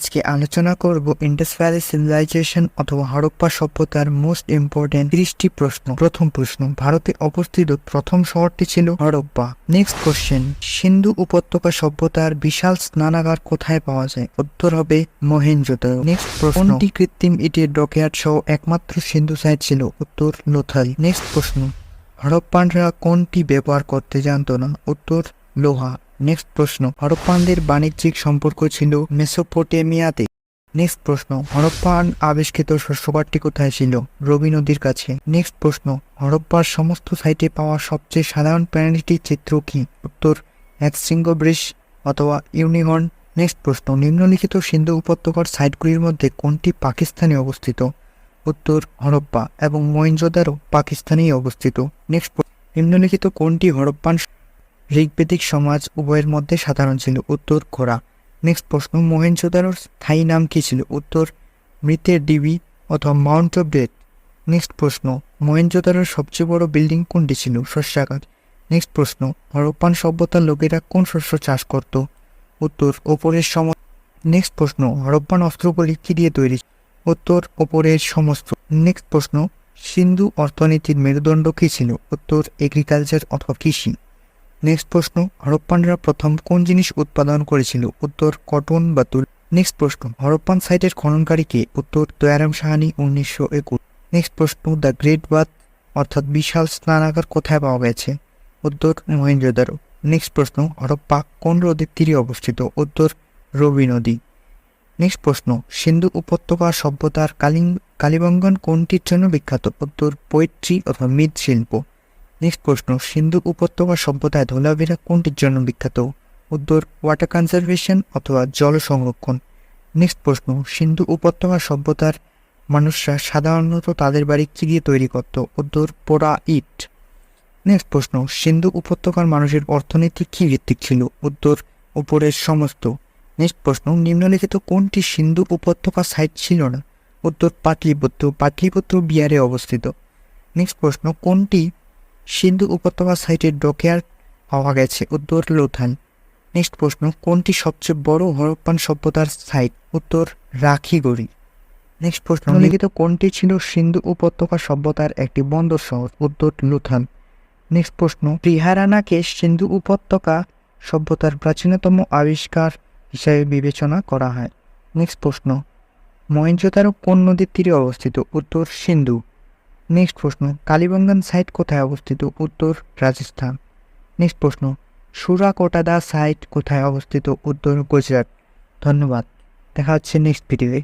আজকে আলোচনা করব ইন্ডাস ভ্যালি সিভিলাইজেশন অথবা হরপ্পা সভ্যতার মোস্ট ইম্পর্টেন্ট তিরিশটি প্রশ্ন। প্রথম প্রশ্ন, ভারতে অবস্থিত প্রথম শহরটি ছিল হরপ্পা। নেক্সট কোশ্চেন সিন্ধু উপত্যকা সভ্যতার বিশাল স্নানাগার কোথায় পাওয়া যায়? উত্তর হবে মহেঞ্জোদারো নেক্সট প্রশ্ন, কোনটি কৃত্রিম ইটের ডকয়ার্ড সহ একমাত্র সিন্ধু সাইট ছিল? উত্তর, লোথাল। নেক্সট প্রশ্ন, হরপ্পানরা কোনটি ব্যবহার করতে জানতো না? উত্তর, লোহা। নেক্সট প্রশ্ন, হরপ্পানদের বাণিজ্যিক সম্পর্ক ছিল মেসোপোটেমিয়াতে। নেক্সট প্রশ্ন, হরপ্পান আবিষ্কৃত শস্যবারটি কোথায় ছিল? রবি নদীর কাছে। নেক্সট প্রশ্ন, হরপ্পার সমস্ত সাইটে পাওয়া সবচেয়ে সাধারণ প্রাণীটির চিত্র কি? উত্তর এক শৃঙ্গ বৃষ অথবা ইউনিহর্ন। নেক্সট প্রশ্ন, নিম্নলিখিত সিন্ধু উপত্যকার সাইটগুলির মধ্যে কোনটি পাকিস্তানে অবস্থিত? উত্তর, হরপ্পা এবং মহেঞ্জোদারো পাকিস্তানেই অবস্থিত। নেক্সট নিম্নলিখিত কোনটি হরপ্পান ঋগ্বেদিক সমাজ উভয়ের মধ্যে সাধারণ ছিল। উত্তর ঘোড়া নেক্সট প্রশ্ন মহেঞ্জোদারোর স্থায়ী নাম কী ছিল? উত্তর, মৃতের ডিবি অথবা মাউন্ট অফ ডেথ নেক্সট প্রশ্ন মহেঞ্জোদারোর সবচেয়ে বড় বিল্ডিং কোনটি ছিল? শস্যাগার নেক্সট প্রশ্ন হরপ্পান সভ্যতার লোকেরা কোন শস্য চাষ করত? উত্তর, ওপরের সম। নেক্সট প্রশ্ন হরপ্পান অস্ত্রগুলি কী দিয়ে তৈরি? উত্তর, ওপরের সমস্ত। নেক্সট প্রশ্ন, সিন্ধু অর্থনীতির মেরুদণ্ড কী ছিল? উত্তর এগ্রিকালচার অথবা কৃষি। নেক্সট প্রশ্ন, হরপ্পানরা প্রথম কোন জিনিস উৎপাদন করেছিল? উত্তর, কটন বা তুল। নেক্সট প্রশ্ন, হরপ্পান সাইটের খননকারীকে উত্তর, দয়ারাম সাহানি, উনিশশো একুশ। নেক্সট প্রশ্ন, দ্য গ্রেট বাথ, অর্থাৎ বিশাল স্নানাগার কোথায় পাওয়া গেছে? উত্তর, মহেন্দ্রদারো। নেক্সট প্রশ্ন, হরপ্পা কোন নদীর তীরে অবস্থিত? উত্তর, রবি নদী। নেক্সট প্রশ্ন, সিন্ধু উপত্যকা সভ্যতার কালিং, কালিবঙ্গন কোনটির জন্য বিখ্যাত? উত্তর, পোয়েট্রি অথবা মৃৎশিল্প। নেক্সট প্রশ্ন সিন্ধু উপত্যকা সভ্যতায় ধোলাভিরা কোনটির জন্য বিখ্যাত? উত্তর, ওয়াটার কনজারভেশন অথবা জল সংরক্ষণ। নেক্সট প্রশ্ন, সিন্ধু উপত্যকা সভ্যতার মানুষরা সাধারণত তাদের বাড়ি কি দিয়ে তৈরি করত? উত্তর, পোড়া ইট। নেক্সট প্রশ্ন, সিন্ধু উপত্যকার মানুষের অর্থনীতি কি ভিত্তিক ছিল? উত্তর, উপরের সমস্ত। নেক্সট প্রশ্ন, নিম্নলিখিত কোনটি সিন্ধু উপত্যকা সাইট ছিল না? উত্তর, পাটলিপুত্র। পাটলিপুত্র বিহারে অবস্থিত। নেক্সট প্রশ্ন, কোনটি সিন্ধু উপত্যকা সাইটের ডকেয়ার্ড পাওয়া গেছে। উত্তর লোথান। নেক্সট প্রশ্ন কোনটি সবচেয়ে বড় হরপ্পান সভ্যতার সাইট? উত্তর রাখিগড়ি। নেক্সট প্রশ্ন লিখিত কোনটি ছিল সিন্ধু উপত্যকা সভ্যতার একটি বন্দর শহর? উত্তর লুথান। নেক্সট প্রশ্ন ত্রিহারানাকে সিন্ধু উপত্যকা সভ্যতার প্রাচীনতম আবিষ্কার হিসাবে বিবেচনা করা হয়। নেক্সট প্রশ্ন মহেঞ্জোদারো কোন নদীর তীরে অবস্থিত? উত্তর সিন্ধু। নেক্সট প্রশ্ন কালীবঙ্গান সাইট কোথায় অবস্থিত? উত্তর, রাজস্থান। নেক্সট প্রশ্ন সুরা কোটাদা সাইট কোথায় অবস্থিত? উত্তর, গুজরাট। ধন্যবাদ। দেখা হচ্ছে নেক্সট ভিডিওয়ে